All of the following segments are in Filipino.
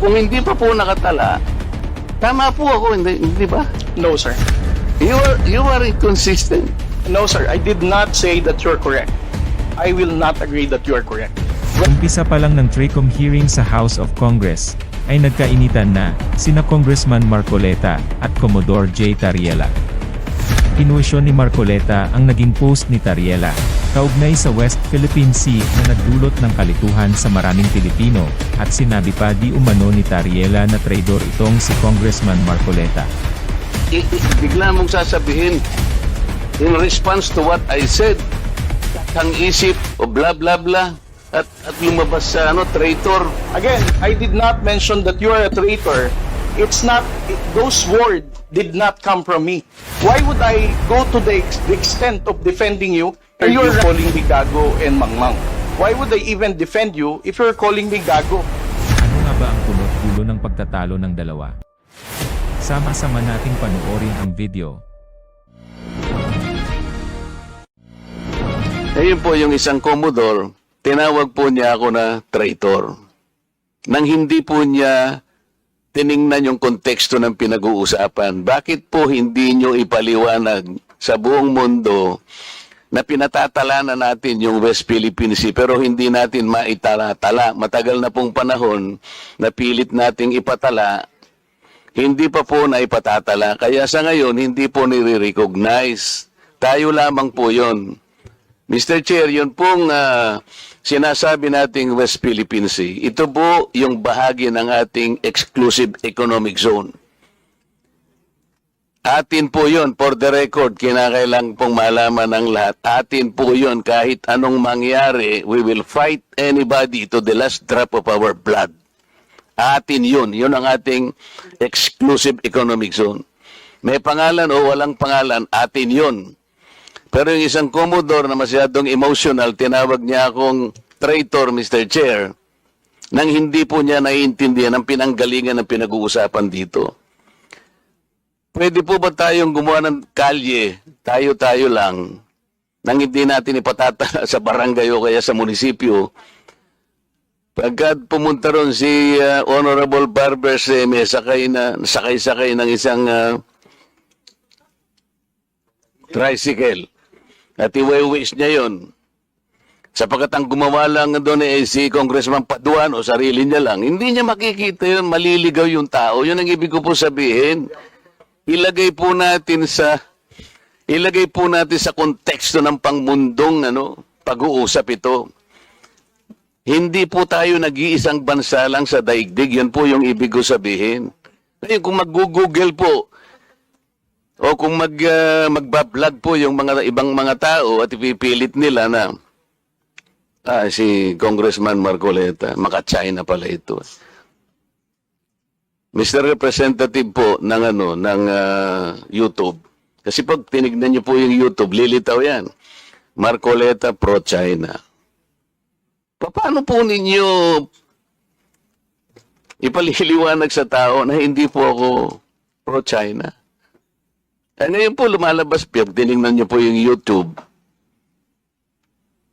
kung hindi pa po nakatala, tama po ako, hindi, hindi ba? No, sir. You are, you are inconsistent. No, sir. I did not say that you're correct. I will not agree that you are correct. Umpisa pa lang ng TRICOM hearing sa House of Congress, ay nagkainitan na, sina Congressman Marcoleta, at Commodore J. Tariela. Kinuwesyon ni Marcoleta ang naging post ni Tariela, kaugnay sa West Philippine Sea na nagdulot ng kalituhan sa maraming Pilipino, at sinabi pa di umano ni Tariela na traidor itong si Congressman Marcoleta. I- i- bigla mong sasabihin, in response to what I said, ang isip o bla bla bla, at, at lumabas sa ano, traitor. Again, I did not mention that you are a traitor. It's not, it- those words did not come from me. Why would I go to the, ex- the extent of defending you if you're calling me gago and mangmang? Why would I even defend you if you're calling me gago? Ano nga ba ang punot dulo ng pagtatalo ng dalawa? Sama-sama nating panoorin ang video. Ayun po yung isang Commodore, tinawag po niya ako na traitor. Nang hindi po niya tiningnan yung konteksto ng pinag-uusapan, bakit po hindi nyo ipaliwanag sa buong mundo na pinatatala na natin yung West Philippine Sea pero hindi natin maitala-tala. Matagal na pong panahon na pilit nating ipatala, hindi pa po na ipatatala. Kaya sa ngayon, hindi po nire-recognize. Tayo lamang po yon. Mr. Chair, yun pong ah, sinasabi nating West Philippine Sea, ito po yung bahagi ng ating exclusive economic zone. Atin po yun, for the record, kinakailang pong malaman ng lahat. Atin po yun, kahit anong mangyari, we will fight anybody to the last drop of our blood. Atin yun, yun ang ating exclusive economic zone. May pangalan o walang pangalan, atin yun. Pero yung isang Commodore na masyadong emotional, tinawag niya akong traitor, Mr. Chair, nang hindi po niya naiintindihan ang pinanggalingan ng pinag-uusapan dito. Pwede po ba tayong gumawa ng kalye, tayo-tayo lang, nang hindi natin ipatatala sa barangay o kaya sa munisipyo, Pagka pumunta ron si uh, Honorable Barber Seme, sakay na sakay-sakay ng isang uh, tricycle. At iwi-wish niya yon. Sapagkat ang gumawa lang doon eh si Congressman Paduan o sarili niya lang, hindi niya makikita yun, maliligaw yung tao. Yun ang ibig ko po sabihin. Ilagay po natin sa ilagay po natin sa konteksto ng pangmundong ano, pag-uusap ito. Hindi po tayo nag-iisang bansa lang sa daigdig. Yan po yung ibig ko sabihin. Ngayon, kung mag-google po, o kung mag, uh, magbablog po yung mga ibang mga tao at ipipilit nila na ah, si Congressman Marcoleta, maka-China pala ito. Mr. Representative po ng ano ng ah, YouTube. Kasi pag tinignan niyo po yung YouTube, lilitaw 'yan. Marcoleta pro-China. Paano po ninyo ipaliliwanag sa tao na hindi po ako pro-China? Eh, ngayon po lumalabas, pag tinignan niyo po yung YouTube,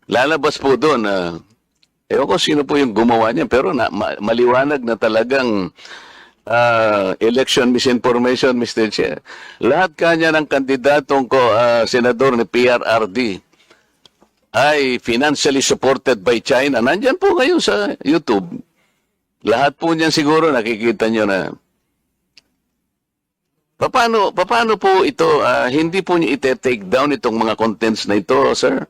lalabas po doon na, ewan ko sino po yung gumawa niya, pero na, ma- maliwanag na talagang ah, election misinformation, Mr. Chair. Lahat kanya ng kandidatong ko, ah, senador ni PRRD, ay financially supported by China. Nandyan po ngayon sa YouTube. Lahat po niyan siguro nakikita nyo na Paano, paano po ito, ah, hindi po niyo ite-take down itong mga contents na ito, sir?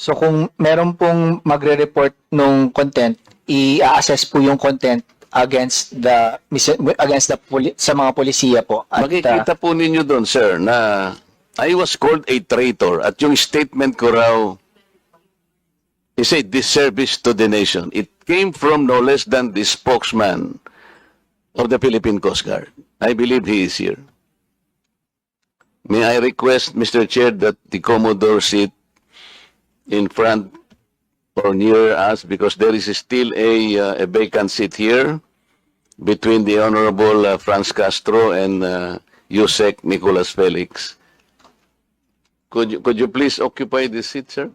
So kung meron pong magre-report nung content, i-assess po yung content against the against the sa mga polisiya po. At, Makikita po ninyo doon, sir, na I was called a traitor at yung statement ko raw is a disservice to the nation. It came from no less than the spokesman of the Philippine Coast Guard. I believe he is here. May I request, Mr. Chair, that the Commodore sit in front or near us because there is still a, uh, a vacant seat here between the Honorable uh, Franz Castro and uh, Yusek Nicolas Felix. Could you, could you please occupy this seat, sir?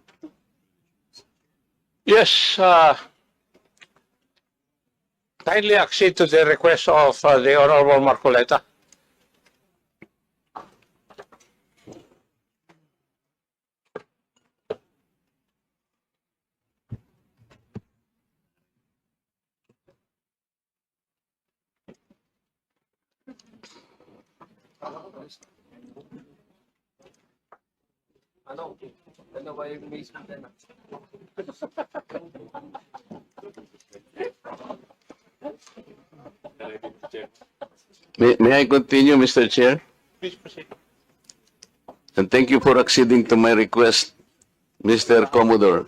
Yes, uh, kindly accede to the request of uh, the Honorable Marcoleta. May, may I continue, Mr. Chair? Please proceed. And thank you for acceding to my request, Mr. Commodore.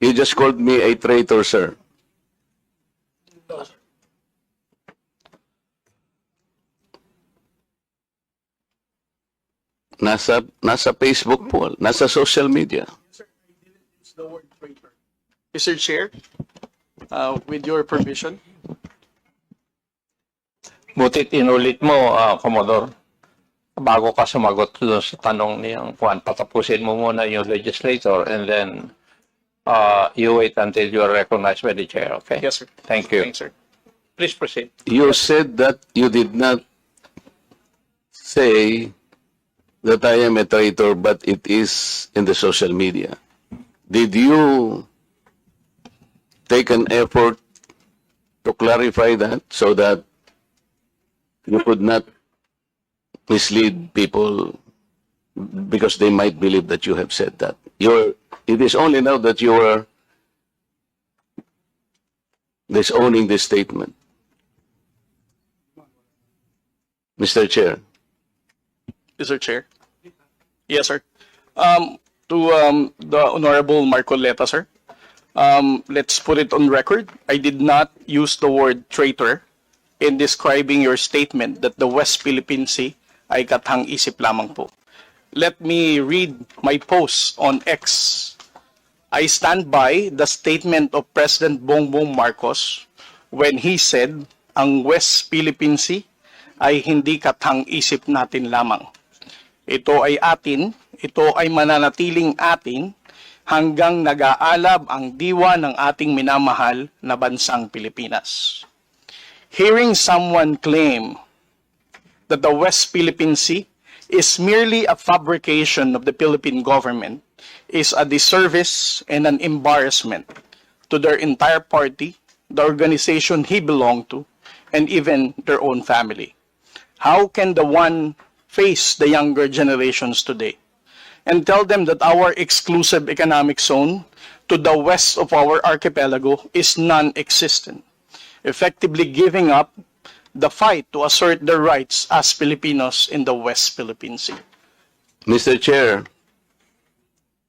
You just called me a traitor, sir. Nasa, nasa Facebook po, nasa social media. Mr. Chair, uh, with your permission, Butit inulit mo, uh, Commodore. Bago ka sumagot doon sa tanong niyang Juan, patapusin mo muna yung legislator and then uh, you wait until you are recognized by the chair, okay? yes, sir. Thank you. Thanks, sir. Please proceed. You said that you did not say that I am a traitor, but it is in the social media. Did you take an effort to clarify that so that you could not mislead people because they might believe that you have said that? You're, it is only now that you are disowning this statement. Mr. Chair. Mr. Chair. Yes, sir. Um, to um, the Honorable Marcoleta, sir. Um, let's put it on record. I did not use the word traitor in describing your statement that the West Philippine Sea ay katang-isip lamang po. Let me read my post on X. I stand by the statement of President Bongbong Marcos when he said ang West Philippine Sea ay hindi katang-isip natin lamang. Ito ay atin, ito ay mananatiling atin hanggang nag-aalab ang diwa ng ating minamahal na bansang Pilipinas. Hearing someone claim that the West Philippine Sea is merely a fabrication of the Philippine government is a disservice and an embarrassment to their entire party, the organization he belonged to, and even their own family. How can the one face the younger generations today and tell them that our exclusive economic zone to the west of our archipelago is non-existent, effectively giving up the fight to assert their rights as Filipinos in the West Philippine Sea? Mr. Chair,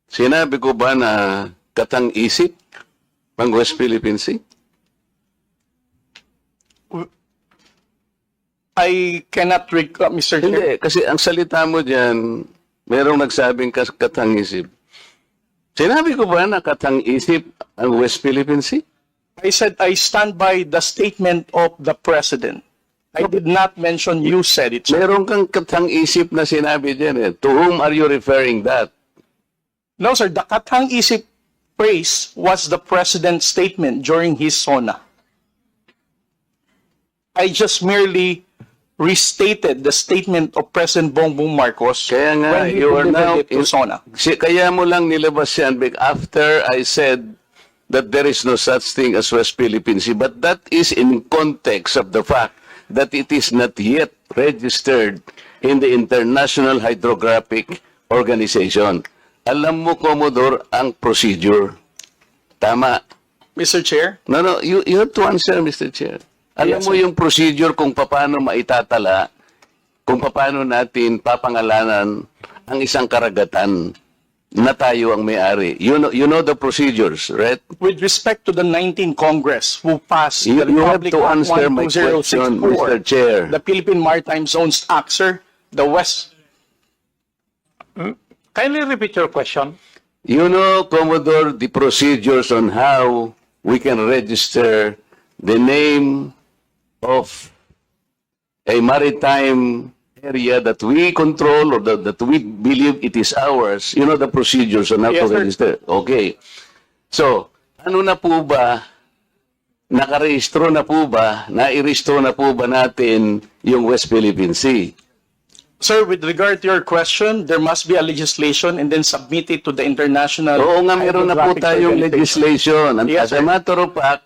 sinabi ko ba na katang-isip ang West Philippine Sea? I cannot recall, Mr. Chair. Hindi, kasi ang salita mo dyan, merong nagsabing katang-isip. Sinabi ko ba na katang-isip ang West Philippine Sea? I said I stand by the statement of the President. I did not mention you said it, sir. Meron kang katang-isip na sinabi dyan eh. To whom are you referring that? No, sir. The katang isip phrase was the President's statement during his SONA. I just merely restated the statement of President Bongbong Marcos Kaya nga, when he you are now... it to SONA. Kaya mo lang nilabas yan after I said that there is no such thing as West Philippine Sea. But that is in context of the fact that it is not yet registered in the International Hydrographic Organization. Alam mo, Commodore, ang procedure. Tama. Mr. Chair, No, no, you, you have to answer, Mr. Chair. Alam Yes, mo sir. yung procedure kung paano maitatala, kung paano natin papangalanan ang isang karagatan na tayo ang may-ari. You know, you know the procedures, right? with respect to the 19th Congress who passed You, the you have Republic to Act answer my question, 12064, Mr. Chair. the Philippine Maritime Zones Act, sir, the West Kindly repeat your question. You know, Commodore, the procedures on how we can register the name of a maritime area that we control or that, that we believe it is ours. You know the procedures on how Yes, to sir. register. Okay. So, ano na po ba, nakarehistro na po ba, nairehistro na po ba natin yung West Philippine Sea? Sir, with regard to your question, there must be a legislation and then submit it to the international. Oo nga, meron na po tayong legislation. And Yes, as a matter of fact,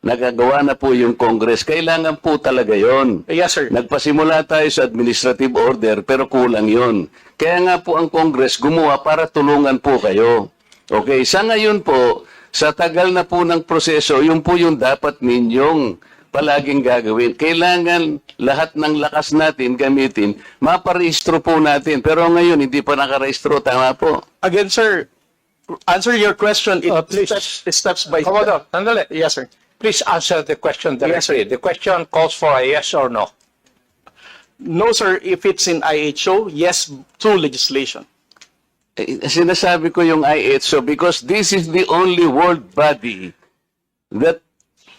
nagagawa na po yung Congress. Kailangan po talaga yon. Yes, sir. Nagpasimula tayo sa administrative order pero kulang yon. Kaya nga po ang Congress gumawa para tulungan po kayo. Okay, sa ngayon po, sa tagal na po ng proseso, yun po yung dapat ninyong palaging gagawin. Kailangan lahat ng lakas natin gamitin, maparehistro po natin. Pero ngayon, hindi pa nakarehistro. Tama po. Again, sir, answer your question. It Uh, please. steps, steps by step. sandali. Yes, sir. Please answer the question Yes, directly. The question calls for a yes or no. No, sir. If it's in IHO, yes, through legislation. Eh, sinasabi ko yung IHO because this is the only world body that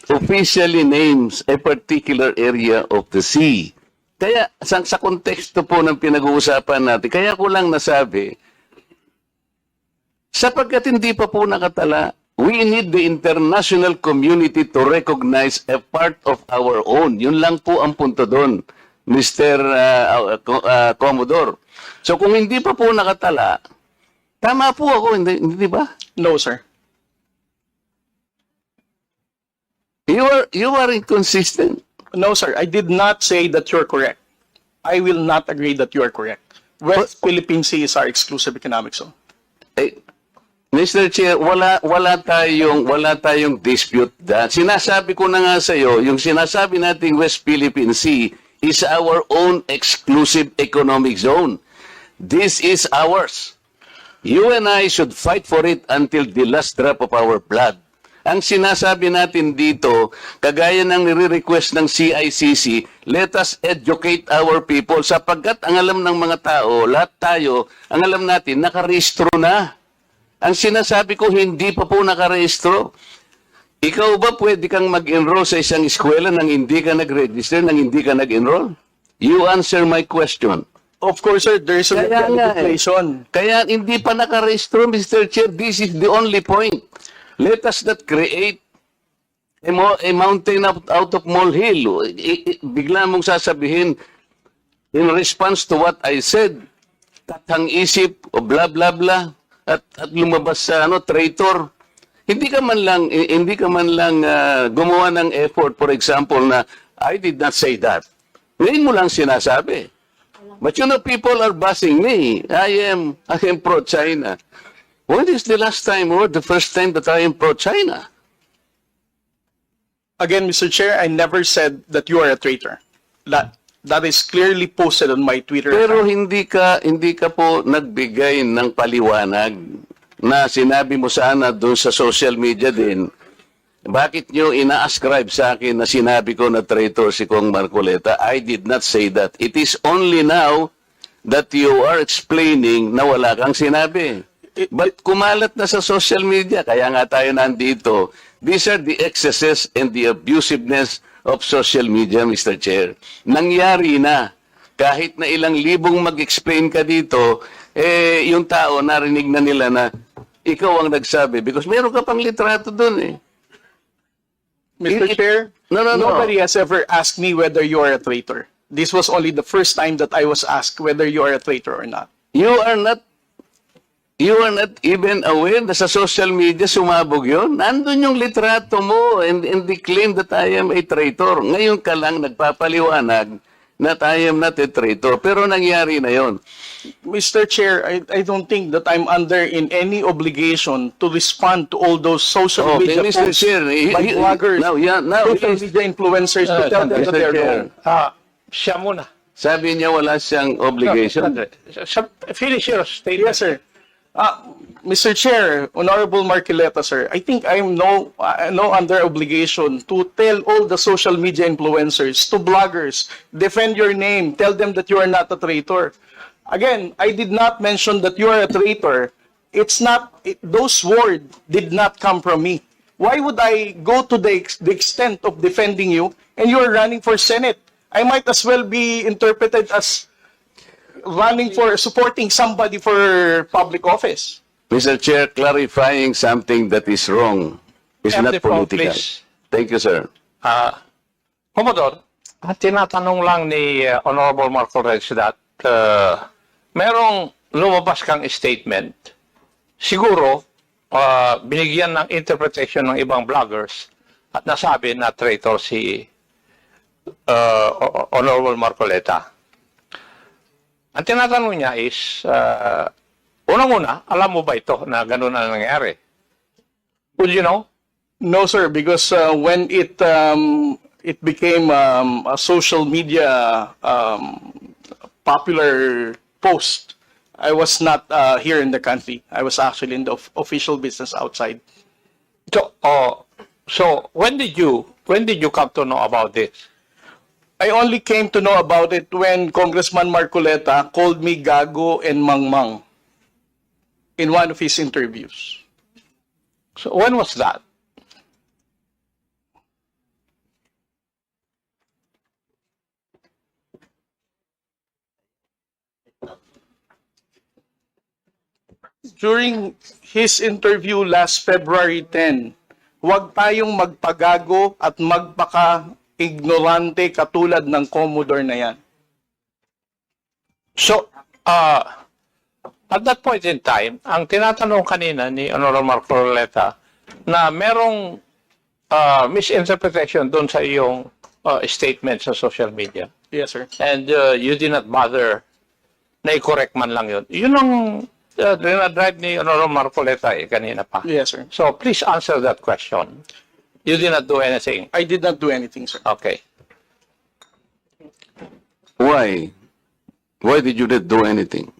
officially names a particular area of the sea. Kaya sa, sa konteksto po ng pinag-uusapan natin, kaya ko lang nasabi, sapagkat hindi pa po nakatala, we need the international community to recognize a part of our own. Yun lang po ang punto doon, Mr. uh, uh, uh, Commodore. So kung hindi pa po nakatala, tama po ako, hindi, hindi ba? No, sir. You are, you are inconsistent. No, sir. I did not say that you're correct. I will not agree that you are correct. West Philippine Sea is our exclusive economic zone. Eh, Mr. Chair, wala wala tayong wala tayong dispute da. Sinasabi ko na nga sa iyo, yung sinasabi nating West Philippine Sea is our own exclusive economic zone. This is ours. You and I should fight for it until the last drop of our blood. Ang sinasabi natin dito, kagaya ng nire-request ng CICC, let us educate our people sapagkat ang alam ng mga tao, lahat tayo, ang alam natin, nakarehistro na. Ang sinasabi ko, hindi pa po nakarehistro. Ikaw ba pwede kang mag-enroll sa isang eskwela nang hindi ka nag-register, nang hindi ka nag-enroll? You answer my question. Of course, sir, there is a Kaya nga eh. Kaya hindi pa nakarehistro, Mr. Chair. This is the only point. Let us not create a, mo- a mountain out, out of molehill. Bigla mong sasabihin, in response to what I said, tathang isip o bla bla bla at, at lumabas sa ano traitor. Hindi ka man lang i- hindi ka man lang ah, gumawa ng effort for example na I did not say that. Ngayon mo lang sinasabi. But you know, people are bashing me. I am, I am pro-China. When is the last time or the first time that I am pro-China? Again, Mr. Chair, I never said that you are a traitor. That, that is clearly posted on my Twitter Pero account. hindi ka, hindi ka po nagbigay ng paliwanag na sinabi mo sana doon sa social media din. Bakit nyo ina-ascribe sa akin na sinabi ko na traitor si Kong Marcoleta? I did not say that. It is only now that you are explaining na wala kang sinabi. But kumalat na sa social media, kaya nga tayo nandito. These are the excesses and the abusiveness of social media, Mr. Chair. Nangyari na. Kahit na ilang libong mag-explain ka dito, eh, yung tao narinig na nila na ikaw ang nagsabi. Because meron ka pang litrato dun eh. Mr. it- Chair, No, no, no. nobody has ever asked me whether you are a traitor. This was only the first time that I was asked whether you are a traitor or not. You are not You are not even aware na sa social media sumabog yun. Nandun yung litrato mo and, and they claim that I am a traitor. Ngayon ka lang nagpapaliwanag na I am not a traitor. Pero nangyari na yon. Mr. Chair, I, I don't think that I'm under in any obligation to respond to all those social Okay, media Mr. posts Chair, he- by he- bloggers, now, yeah, now, social he- media influencers Uh, to tell them Mr. that they're Chair. wrong. Ah, siya muna. Sabi niya wala siyang obligation. Sandali. Sa- Finish your statement. Yes, sir. Uh, Mr. Chair, Honorable Marquileta, sir, I think I'm no, uh, no under obligation to tell all the social media influencers, to bloggers, defend your name, tell them that you are not a traitor. Again, I did not mention that you are a traitor. It's not, it, those words did not come from me. Why would I go to the, ex- the extent of defending you and you are running for Senate? I might as well be interpreted as running for supporting somebody for public office. Mr. Chair, clarifying something that is wrong is Have not the political. please. Thank you, sir. Ah, Commodore, ang tinatanong lang ni uh, Honorable Marco Rex that uh, merong lumabas kang statement, siguro uh, binigyan ng interpretation ng ibang vloggers at nasabi na traitor si uh, Honorable Marcoleta. Ang tinatanong niya is, uh, unang-una, alam mo ba ito na ganun ang nangyari? Would you know? No, sir, because uh, when it um, it became um, a social media um, popular post, I was not uh, here in the country. I was actually in the of- official business outside. So, oh, so when did you when did you come to know about this? I only came to know about it when Congressman Marcoleta called me Gago and Mangmang in one of his interviews. So when was that? During his interview last February 10, huwag tayong magpagago at magpaka-ignorante katulad ng Commodore na yan. So, uh, at that point in time, ang tinatanong kanina ni Honorable Marco Roleta na merong uh, misinterpretation doon sa iyong uh, statement sa social media. Yes, sir. And uh, you did not bother na i-correct man lang yun. Yun ang uh, dinadrive ni Honorable Marcoleta eh, kanina pa. Yes, sir. So please answer that question. You did not do anything. I did not do anything, sir. Okay. Why? Why did you not do anything?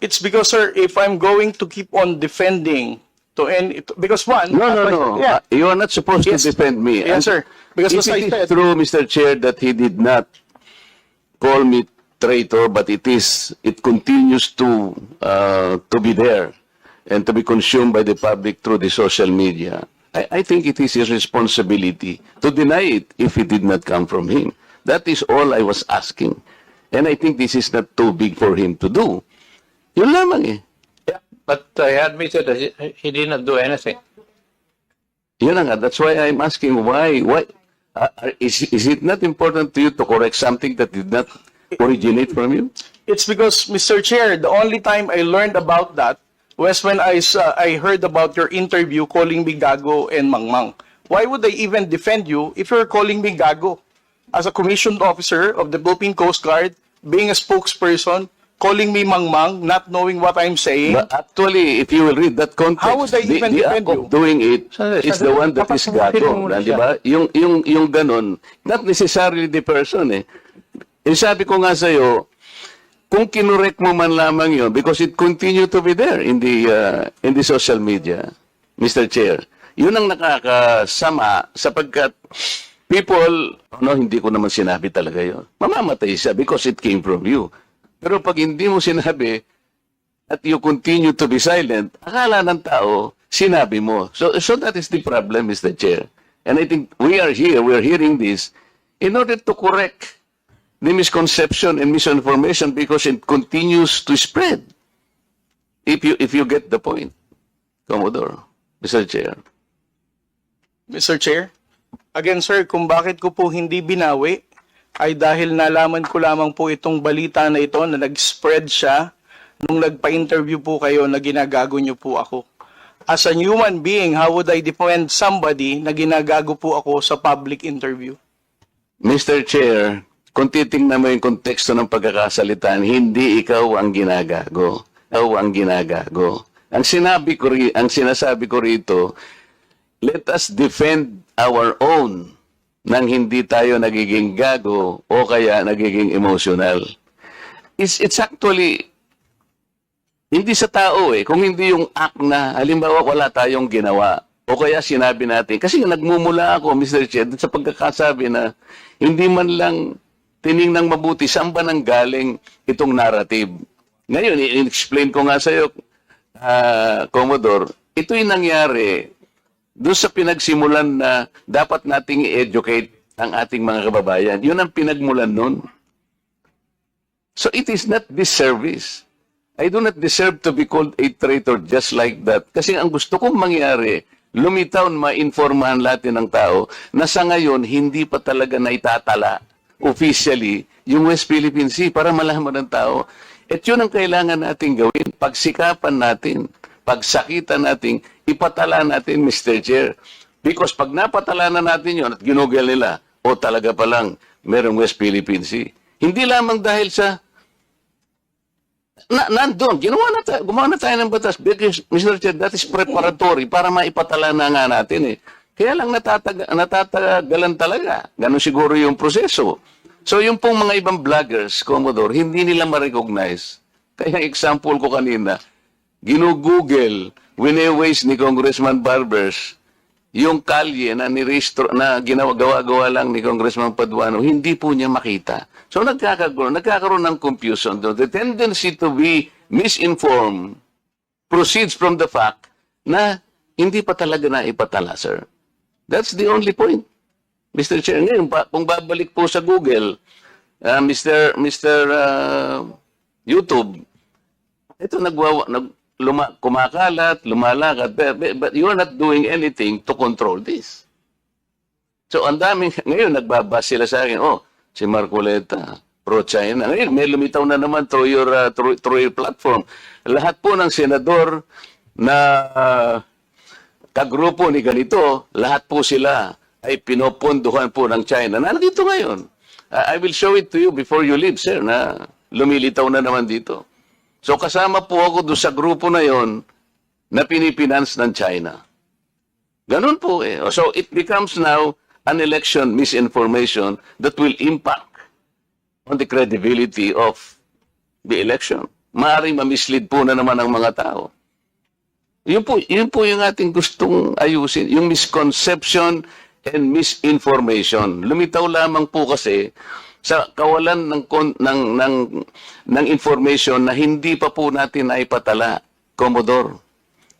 It's because, sir, if I'm going to keep on defending to any, because one, No, no, no. Yeah, Uh, You are not supposed Yes. to defend me. Yes, And sir. Because if as I it is said- true, Mr. Chair, that he did not call me traitor, but it is, it continues to, uh, to be there and to be consumed by the public through the social media. I, I think it is his responsibility to deny it if it did not come from him. That is all I was asking. And I think this is not too big for him to do. Yun lamang eh. Yeah. But he admitted that he, he did not do anything. Yun nga, that's why I'm asking why, why, uh, uh, is, is it not important to you to correct something that did not originate from you? it's because, Mr. Chair, the only time I learned about that was when I, s- I heard about your interview calling me Gago and Mangmang. Why would I even defend you if you're calling me Gago? As a commissioned officer of the Philippine Coast Guard, being a spokesperson, calling me Mangmang, not knowing what I'm saying. But actually, if you will read that context, How would I the, even the defend act of you? doing it Sandali, is the sandali. one that is gato. Di ba? Yung, yung, yung ganon, not necessarily the person eh. Eh, sabi ko nga sa'yo, kung kinurek mo man lamang yun, because it continue to be there in the, uh, in the social media, Mr. Chair, yun ang nakakasama sapagkat people, no, hindi ko naman sinabi talaga yun. Mamamatay siya because it came from you. Pero pag hindi mo sinabi, at you continue to be silent, akala ng tao, sinabi mo. So, so that is the problem, Mr. Chair. And I think we are here, we are hearing this in order to correct the misconception and misinformation because it continues to spread. If you, if you get the point, Commodore, Mr. Chair. Mr. Chair, again sir, kung bakit ko po hindi binawi ay dahil nalaman ko lamang po itong balita na ito na nag-spread siya nung nagpa-interview po kayo na ginagago niyo po ako. As a human being, how would I defend somebody na ginagago po ako sa public interview? Mr. Chair, kung titingnan mo yung konteksto ng pagkakasalitan, hindi ikaw ang ginagago. Ikaw ang ginagago. Ang sinabi ko ang sinasabi ko rito, let us defend our own nang hindi tayo nagiging gago o kaya nagiging emotional. It's, it's actually hindi sa tao eh. Kung hindi yung act na, halimbawa wala tayong ginawa. O kaya sinabi natin, kasi nagmumula ako, Mr. Dun sa pagkakasabi na hindi man lang tiningnang mabuti saan ba nang galing itong narrative. Ngayon, i-explain ko nga sa iyo, Commodore, ito yung nangyari doon sa pinagsimulan na dapat nating i-educate ang ating mga kababayan. Yun ang pinagmulan nun. So it is not this service. I do not deserve to be called a traitor just like that. Kasi ang gusto kong mangyari, lumitaw mainformahan natin ng tao na sa ngayon, hindi pa talaga naitatala officially yung West Philippine Sea para malaman ng tao. At yun ang kailangan natin gawin. Pagsikapan natin, pagsakitan natin, ipatala natin, Mr. Chair. Because pag napatala na natin yun at ginugel nila, o talaga palang merong West Philippine Sea. Hindi lamang dahil sa na, nandun, ginawa na tayo, gumawa na tayo ng batas because, Mr. Chair, that is preparatory para maipatala na nga natin eh. Kaya lang natatag natatagalan talaga. Ganon siguro yung proseso. So yung pong mga ibang vloggers, Commodore, hindi nila ma-recognize. Kaya example ko kanina, ginugoogle, wine-waste ni Congressman Barbers, yung kalye na nirestro na ginawa-gawa lang ni Congressman Paduano, hindi po niya makita. So nagkakaroon, nagkakaroon ng confusion. The tendency to be misinformed proceeds from the fact na hindi pa talaga na ipatala, sir. That's the only point. Mr. Chair, ngayon, pa, kung babalik po sa Google, uh, Mr. Mr. uh, YouTube, ito nagwawa, nag, luma, kumakalat, lumalakad, but, but- but you are not doing anything to control this. So, ang daming, ngayon, nagbabas sila sa akin, oh, si Marcoleta, pro-China. Ngayon, may lumitaw na naman through your, uh, through, through your platform. Lahat po ng senador na uh, kagrupo ni ganito, lahat po sila ay pinopondohan po ng China. Na nandito ngayon. I will show it to you before you leave, sir, na lumilitaw na naman dito. So kasama po ako doon sa grupo na yon na pinipinance ng China. Ganun po eh. So it becomes now an election misinformation that will impact on the credibility of the election. Maaaring mamislead po na naman ang mga tao. Yun po, yun po yung ating gustong ayusin, yung misconception and misinformation. Lumitaw lamang po kasi sa kawalan ng ng ng ng information na hindi pa po natin naipatala, Commodore.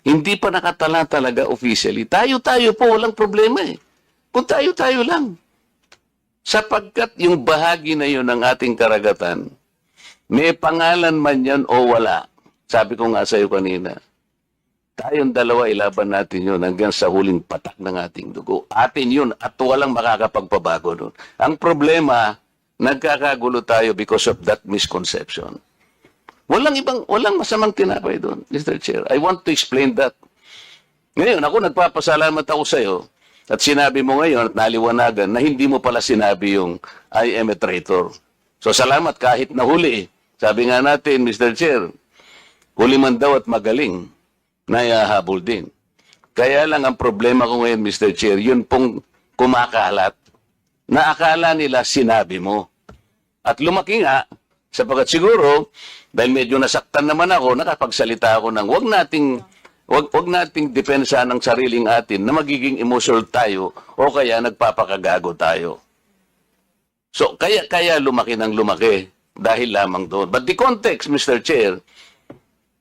Hindi pa nakatala talaga officially. Tayo-tayo po, walang problema eh. Kung tayo-tayo lang. Sapagkat yung bahagi na yun ng ating karagatan, may pangalan man yan o wala. Sabi ko nga sa iyo kanina, tayong dalawa ilaban natin yun hanggang sa huling patak ng ating dugo. Atin yun at walang makakapagpabago nun. Ang problema, nagkakagulo tayo because of that misconception. Walang ibang, walang masamang tinapay doon, Mr. Chair. I want to explain that. Ngayon, ako nagpapasalamat ako sa iyo at sinabi mo ngayon at naliwanagan na hindi mo pala sinabi yung I am a traitor. So salamat kahit nahuli. Sabi nga natin, Mr. Chair, huli man daw at magaling, nayahabol din. Kaya lang ang problema ko ngayon, Mr. Chair, yun pong kumakalat na akala nila sinabi mo. At lumaki nga, sapagkat siguro, dahil medyo nasaktan naman ako, nakapagsalita ako ng wag nating wag, wag nating depensa ng sariling atin na magiging emotional tayo o kaya nagpapakagago tayo. So, kaya, kaya lumaki ng lumaki dahil lamang doon. But the context, Mr. Chair,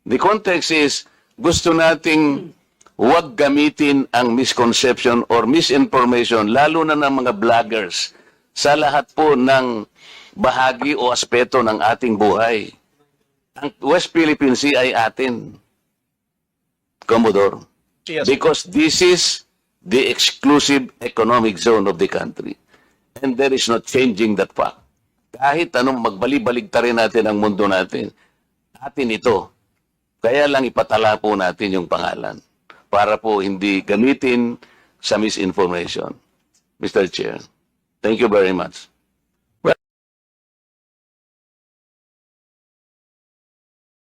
the context is gusto nating huwag gamitin ang misconception or misinformation, lalo na ng mga vloggers, sa lahat po ng bahagi o aspeto ng ating buhay. Ang West Philippine Sea ay atin, Commodore. Yes. Because this is the exclusive economic zone of the country. And there is no changing that fact. Kahit anong magbali-baligta rin natin ang mundo natin, atin ito. Kaya lang ipatala po natin yung pangalan para po hindi gamitin sa misinformation. Mr. Chair, thank you very much.